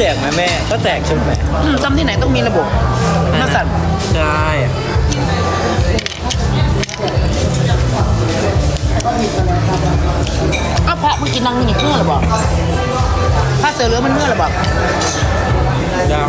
แจกไหมแม่ ก็แจกใช่ไหมอืมจำที่ไหนต้องมีระบบมาสั่นใช่ก็พระเมื่อกี้นั่งนี่เมื่อหรือเปล่าพระเสือเรือมันเมื่อหรือเปล่ายัง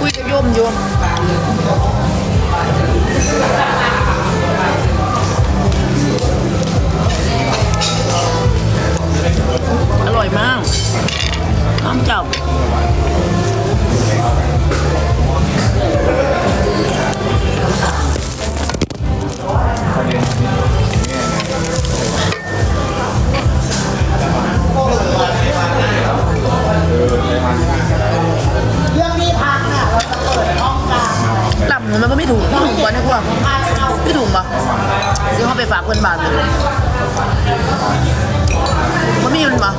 คุยกับโยมโยม เขาไปฝากเพื่อนบ้านเลยมันไม่ยืนปะ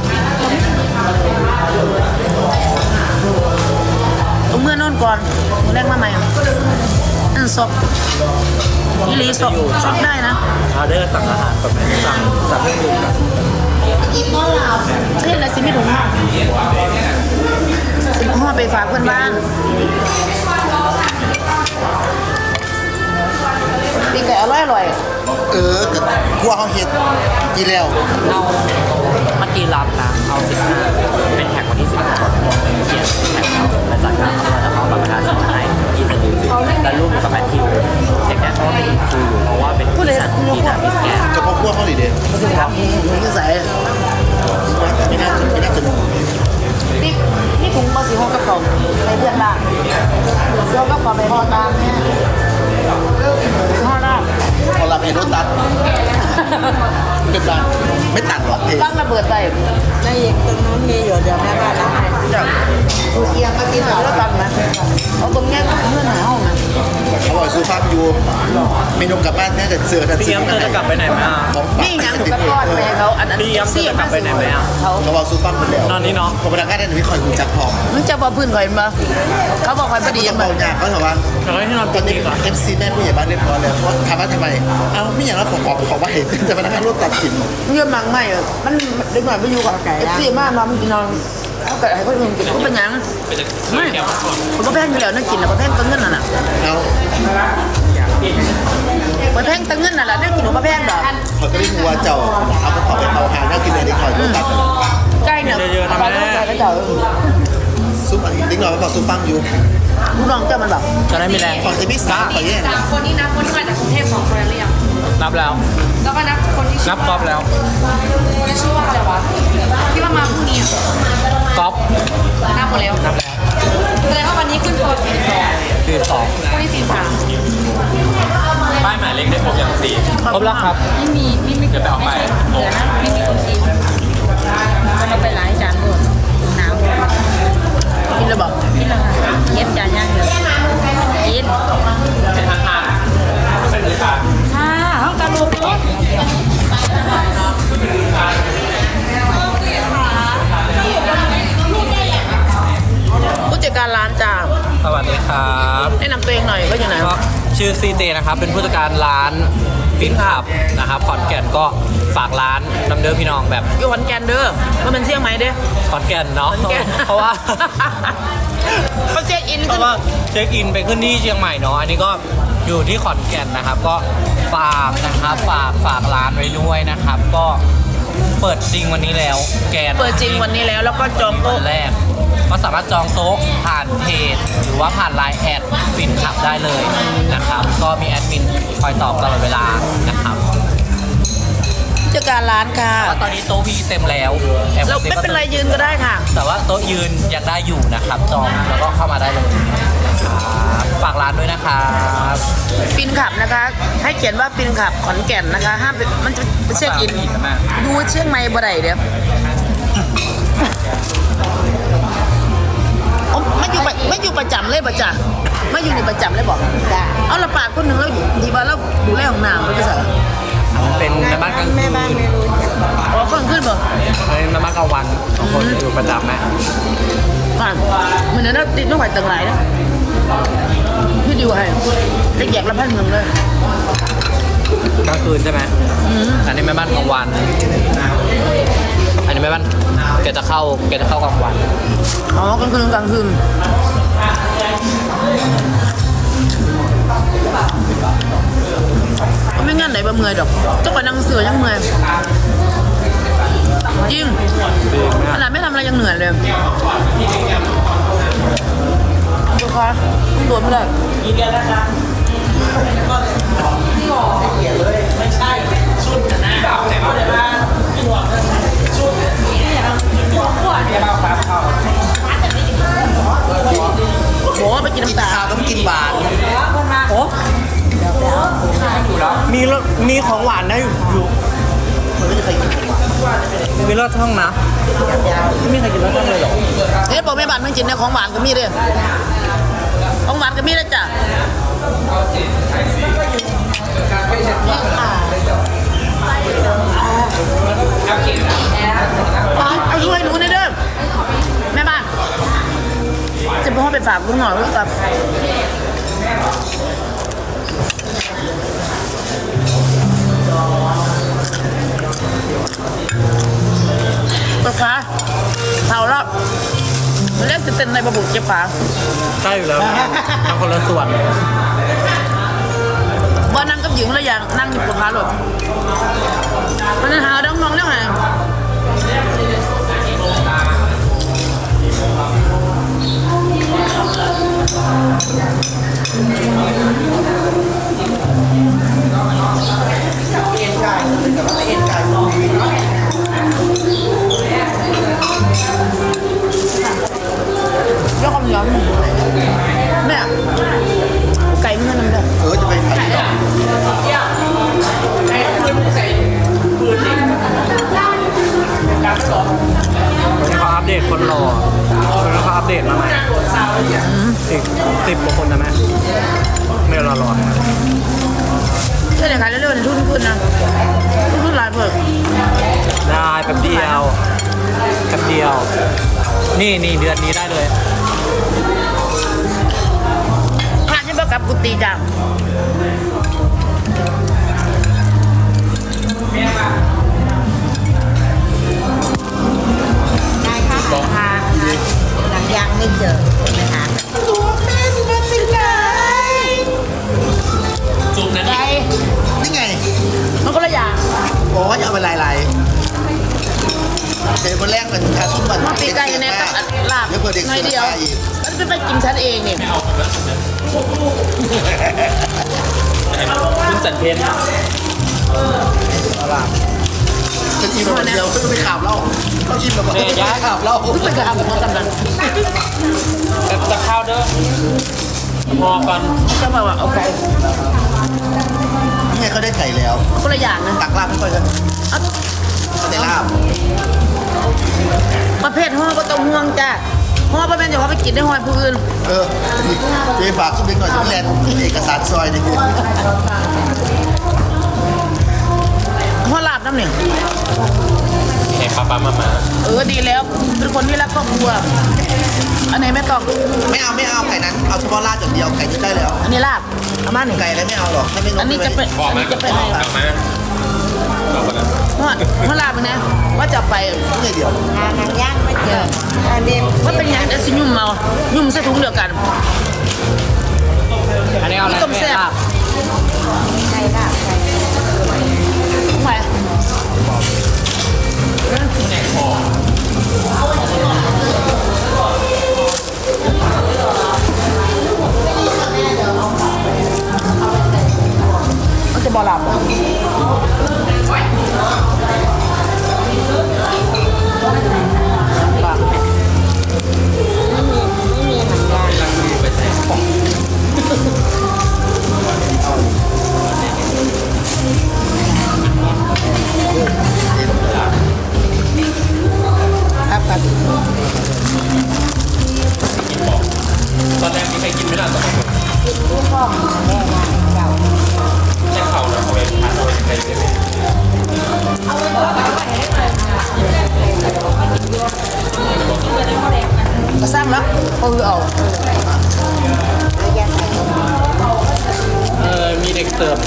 เอาเมื่อนอนก่อนแรกมาใหม่อะนั่นซอกอีหลีซอกซอกได้นะออเดอร์สั่งอาหารแบบไหนสั่งสั่งเครื่องดื่มกันอีกนอนหลับเท่อะไรสิไม่ถูกห้องห้องไปฝากเพื่อนบ้านปีไก่อร่อยอร่อย เออกับครัวเขาเฮ็ดกี่แล้วเอาเมื่อกี้รับนะ เอาสิบห้าเป็นแท็กวันที่สิบห้าเขียนแท็กเขาและจัดการเขาแล้วเขาบัตรประชาชนมาให้ยี่สิบแล้วรูปอยู่กับแมทธิวเช็คแท็กเขาว่าเป็นครูอยู่เพราะว่าเป็นผู้จัดที่นามิสแกนกับพ่อครัวเขาหลีเด้ครับนี่ใส่ไม่น่าจะไม่น่าจะนี่นี่ถุงมาสีห้องกระเป๋าในเพื่อนบ้านเดี๋ยวก็ขอไปพอตามเนี่ยห้อหน้า พอรับเห็นรถตัดเป็นไรไม่ตัดหรอกเองตั้งระเบิดไปในอีกตรงนู้นมีอยู่เดี๋ยวแม่บ้านรับให้จากดูเอียงมากินเหรอแล้วกันนะเอาตรงแยกเพื่อน อกซูฟ้าอยู่เมนูกลับบ้านแน่แต่เสือแต่พี่เสือเอ็มเธอจะกลับไปไหนไหมอะของฝากนี่ยังกระก้อนไปเขาอันนั้นพี่ย้ำเธอจะกลับไปไหนไหมอะเขาเขาบอกซูฟ้าหมดแล้วนอนนี่เนาะผมพนักงานได้หนึ่งคอยคุณจักพร้อมมึงจะบอกพื้นข่อยมาเขาบอกข่อยพอดีจะยังบไงอกอย่างเขาถามว่าเราให้นอนตตอรนงนี้นี้ก่อนเอฟซีแม่ผู้ใหญ่บ้านเรียบร้อยแล้วเขาถามว่าทำไมเอ้าไม่อย่างนั้นขอขอขอว่าเห็นแต่พนักงานรถตัดสินเงื่อนมังไม่อะมันเด็กหน่อยไปอยู่กับเอฟซีมากนอนกินนอน เขาเกิดให้คนอื่นกินก็เป็นยังไม่ผมก็แพงอยู่แล้วนั่งกินแล้วก็แพงตั้งเงินน่ะนะเอามันแพงตั้งเงินน่ะแหละนั่งกินหนูก็แพงดอกเขาก็ได้หัวเจ้าเอาไปขอไปเอาหาหน้ากินเลยเด็กหน่อยรถตัดใกล้เนี่ยไปแล้วใจแล้วเจ้าซุปอันนี้เด็กหน่อยมาบอกซุปฟังอยู่ลูกน้องเจ้ามันแบบจะได้มีแรงขอจะไม่สาขอแย่สามคนนี้นับคนที่มาจากกรุงเทพสองคนแล้วหรือยังนับแล้ว แล้วก็นับคนที่ชื่นับก๊อฟแล้วคนที่ชื่อว่าอะไรวะที่ว่ามาพรุ่งนี้อะ ก๊อฟนับหมดแล้วนับแล้วแสดงว่าวันนี้ขึ้นตัวสี่สองคือสองคนที่สี่สามป้ายหมายเลขได้ครบอย่างสี่ครบแล้วครับ ไม่มีไม่มีเดี๋ยวไปเอาไปเหลือนะไม่มีคนกินมันเอาไปหลายจานหมดหนาวกินเลยบอกกินแล้วค่ะเย็บจานย่างเลยกิ ชื่อซีเจนะครับ เป็นผู้จัดการร้านฟินขับนะครับขอนแก่นก็ฝากร้านนำเดิมพี่น้องแบบอยู่ขอนแก่นเด้อมันเป็นเชียงใหม่เด้อขอนแก่นเนาะขอนแก่น เพราะว่า เขาเช็คอินเพขึ้นราะว่าเช็คอินไปขึ้นที่เชียงใหม่เนาะ อันนี้ก็อยู่ที่ขอนแก่นนะครับ ก็ฝากนะครับ ฝากฝากร้านไว้ด้วยนะครับ ก็เปิดจริงวันนี้แล้ว แกนเปิดจริงวันนี้แล้วแล้วก็จองวัโต๊ะนแรก ก็สามารถจองโต๊ะผ่านเพจ หรือว่าผ่านไลน์แอดฟินขับได้เลยนะครับ ก็มีแอดมินคอยตอบตลอดเวลานะครับผู้จัดการร้านค่ะว่าตอนนี้โต๊ะพี่เต็มแล้วแอบเรากระซิบไม่เป็นไรยืนก็ได้ค่ะ แต่ว่าโต๊ะยืนยังได้อยู่นะครับ จองแล้วก็เข้ามาได้เลยนะครับฝากร้านด้วยนะครับฟินขับนะคะ ให้เขียนว่าฟินขับขอนแก่นนะคะห้ามไปมันจะไปเช็คอินใช่ไหมดูเชียงใหม่บ่ได้เดี๋ยว อ๋อไม่อยู่ประไม่อยู่ประจำเลยป่ะจ๊ะไม่อยู่ในประจำเลยบอกจ้ะเอาละปากคนหนึ่งแล้วดีว่าเราดูแลของน้ำไม่ใช่เหรอเป็นแม่บ้านกลางคืนแม่บ้านไม่รู้จักอ๋อคนขึ้นบ่เป็นแม่บ้านกลางวันบางคนอยู่ประจำไหมผ่านเหมือนนั้นเราติดไม่ไหวต่างหลายนะพี่ดิวให้ได้แยกละพันหนึ่งเลย กลางคืนใช่ไหมอันนี้แม่บ้านกลางวัน อันนี้นี้ไม่บ้านแกจะเข้าแกจะเข้ากลางวัน อ๋อกลางคืนกลางคืนก็ไม่งั้นไหนบะเมื่อยดอกเจ้าก็นั่งเสือยังเมื่อยจริงขนาดไม่ทำอะไรยังเหนื่อยเลยดูค่ะต้องโดนไม่ได้โห มีรสมีของหวานนะอยู่อยู่มันไม่เคยกินของหวานมีรสช่องนะไม่มีใครกินรสช่องเลยหรอเอ๊ะบอกแม่บ้านไม่กินเนี่ยของหวานก็มีเด้อของหวานก็มีนะจ้ะเอาช่วยหนูหน่อยเด้อแม่บ้านจะพ่อไปฝากลูกหน่อยลูกกับ ขาเท่าแล้วมันเล่นเต้นในประบุเจ็บขาใช่อยู่แล้วทำคนละส่วนบอนั่งกับหญิงละอย่างนั่งอยู่ปวดขาหลดมันหาดังมองแล้วไงเอ็นกายกับว่าเอ็นกายสองย เลยขายเร็วๆในทุนขึ้นนะทุนหลายเพิ่มได้แป๊บเดียวแป๊บเดียว นี่นี่เดือนนี้ได้เลยผ่านใช่ปะกับกุฏิจังได้ค่ะค่ะหลังยังไม่เจอนะคะ ดี๋ยวเปิดเด็กหน่อยเสืเดียวออีกมันเป็นไปกินฉันเองเนี่ยคุณสันเพนจะอิ่มแบบเดียวก็ไม่ขาบเล่าเขาอิ่มแบบไม่ขาบเล่ารู้สึกกระทำของกำนันจะข้าวเด้อพอก่อนจะบอกว่าโอเคนี่ไงเขาได้ไก่แล้วมันก็ละอย่างนะตักลาบไม่ค่อยกันเอาได้ลาบประเภทห่อก็ต้องห่วงจ้ะ ห่อประเภทเดี๋ยวเขาไปกินได้ห่อผู้อื่นเออเดี๋ยวฝากซุปเล็กหน่อยจะแลนเอกสารซอยนี่คือห่อลาบน้ำหนึ่งเห็นป้าป้ามามาเออดีแล้ว เป็นคนที่รักครอบครัว อันไหนไม่ต้องไม่เอาไม่เอาไก่นั้น เอาเฉพาะลาบอย่างเดียวไก่ที่ได้แล้ว อันนี้ลาบเอามาหนึ่งไก่อะไรไม่เอาหรอกถ้าไม่นกอันนี้จะเป็นบอกมาจะเป็นอะไรกลับมาบอกมา ห่อห่อลาบนะว่าจะไปนี่ไงเดียวหาหลังยังไม่เจออันนี้ว่าเป็นอย่างเดี๋ยวสิยุ่มเมายุ่มใส่ถุงเดียวกันอันนี้เอาอะไรต้มแซ่บใครล่ะใครไปมันจะบอหลับ เอออาเออมีเด็กเสิร์ฟ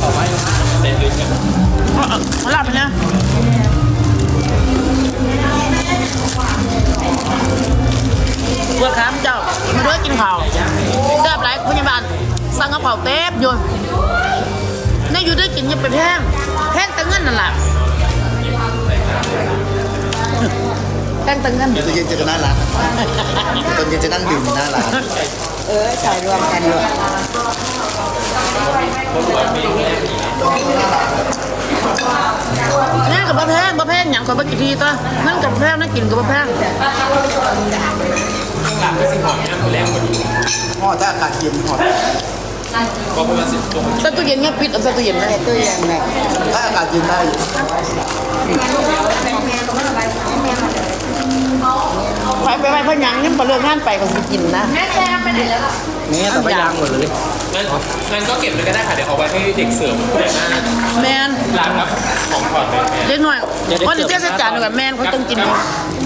เอไว้เสร็จเลยกันเอาหลับไปนะเพื่อครับเจ้ามาด้วยกินเผาเจ้าไรพยาบาลสั่งกระเป๋าเต็มอยู่นี่อยู่ด้วยกินยังเป็นแห้งแห้งแต่เงินนั่นแหละ แพงแต่เงินเดี๋ยวตอนเย็นเจอกันหน้าร้านตอนเย็นจะนั่งดื่มอยู่หน้าร้านเออใส่รวมกันอยู่เงินกับบ่แพงบ่แพงหยังกับบ่กี่ทีตัวเงินกับบ่แพงนั่นกินกับบ่แพงห่อถ้าอากาศเย็นห่อใส่ตู้เย็นเงี้ยปิดเอาใส่ตู้เย็นไว้ใส่ตู้เย็นเลยถ้าอากาศเย็นได้อยู่ ไปไปไปเพราะหยังนี่พอเลิกงานไปก็สิกินนะนี่แต่ไม่ยางหมดเลยงั้นงั้นก็เก็บเลยก็ได้ค่ะ เดี๋ยวเอาไว้ให้เด็กเสริมแต่หน้าแมนหลานครับของถอดไปแม่เล็กหน่อยเพราะเดี๋ยวเทศกาลกับแมนเขาต้องกิน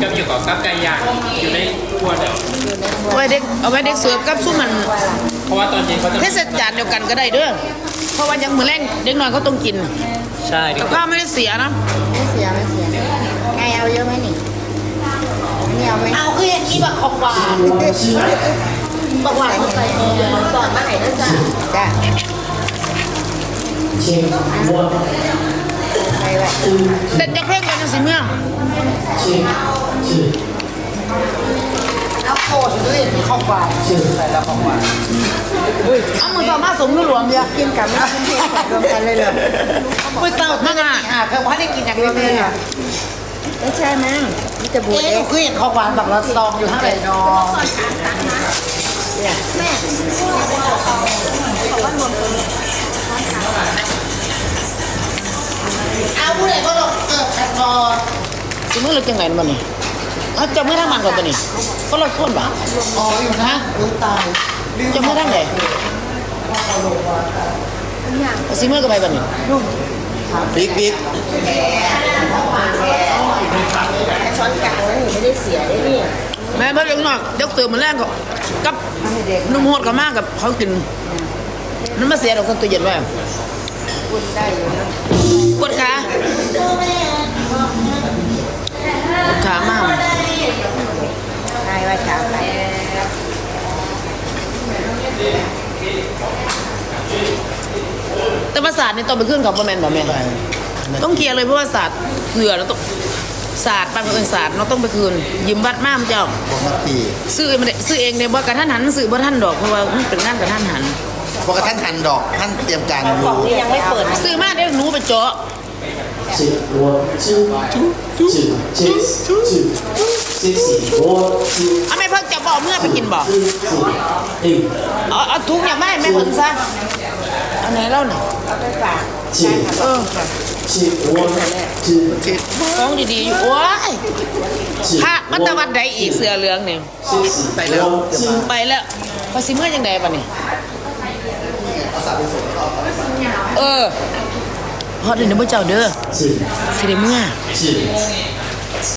กับอยู่กับกับไก่ย่างอยู่ในครัวเดี๋ยวเอาไว้เด็กเอาไว้เด็กเสิร์ฟกับสู้มัน เพราะว่าตอนเย็นเขาจะเทศกาลเดียวกันก็ได้เด้อเพราะว่ายังมื้อแรงเด็กน้อยเขาต้องกิน ใช่ดิกับข้าวไม่ได้เสียนะไม่เสียไม่เสียไงเอาเยอะไหมนี่นี่ เอาไหมเอาคืออย่างนี้แบบของหวานบอกหวานเข้าไปบอกมาไหนนะจ๊ะจ้ะไปไว้เด็ดจะเพ่งกันนะสิเมื่อเอาโคตรด้วยของหวานใส่แล้วของหวานเอามือสามารถสมรวมเดียวกินกับไม่กินเที่ยวใส่รวมกันเลยเหรอมือเต่ามากอะอ่าเขาบอกให้ได้กินอย่างเดียวเลยอะ ไม่ใช่มั้งนี่จะบูดเอ๊ะเองคือเห็นของหวานแบบละซองอยู่ข้างในนอเอาผู้ใดก็ลงเกิดแตพอสมมติเราจังไหนมันนี่เอาจะไม่ทำมันก่อนปะนี่ก็เราส่วนบ่อ๋ออยู่นะตายจะไม่ทำไหนสิเมื่อก็ไปปะ นี่บิ๊กบิ๊กช้อนกลางแล้วนี่ไม่ได้เสียได้นี่แม่เพิ่งยังหน่อยเดี๋ยวเติมมันแรงก็กับนุ่มโหดกับมากกับเขากินนั่นมาเสียดอกคนตัวเย็นไว้คุณได้อยู่นะปวดขาปวดขามากได้ไว้เช้าไป แต่ว่าศาสตร์นี่ต้องไปขึ้นกับพ่อแม่นบ่แม่นต้องเคลียร์เลยเพราะว่าศาสตร์เผื่อเราต้องศาสตร์บางเอิญศาสตร์เราต้องไปคืน ยืมวัดมากมันเจ้าปกติซื้อเองไม่ได้ซื้อเองเนี่ยบ่กระทันหันซื้อบ่ทันดอกเพราะว่ามันเป็นงานกระทันหันปกติท่านทันดอกท่านเตรียมการอยู่นี่ยังไม่เปิดซื้อมาเดี๋ยวหนูไปเจาะ One, two, two, two, chase, two, sixty, one, two, เอาแม่เพิ่งจะบอกเมื่อไปกินบ่ two, eight, เอาเอาถุงเนี่ยไม่แม่เพิ่งซะเอาไหนเล่าหน่อยเอาไปฝาก two, เออ two, one, two, ของดีๆอยู่โอ้ย two, พระมันตะวันใดอีกเสือเหลืองเนี่ย sixty, one, two, ไปแล้วพอสิเมื่อจังใดปะนี่เออพอเดี๋ยวนี้บ่เจ้าเด้อ two, สิได้เมื่อ two,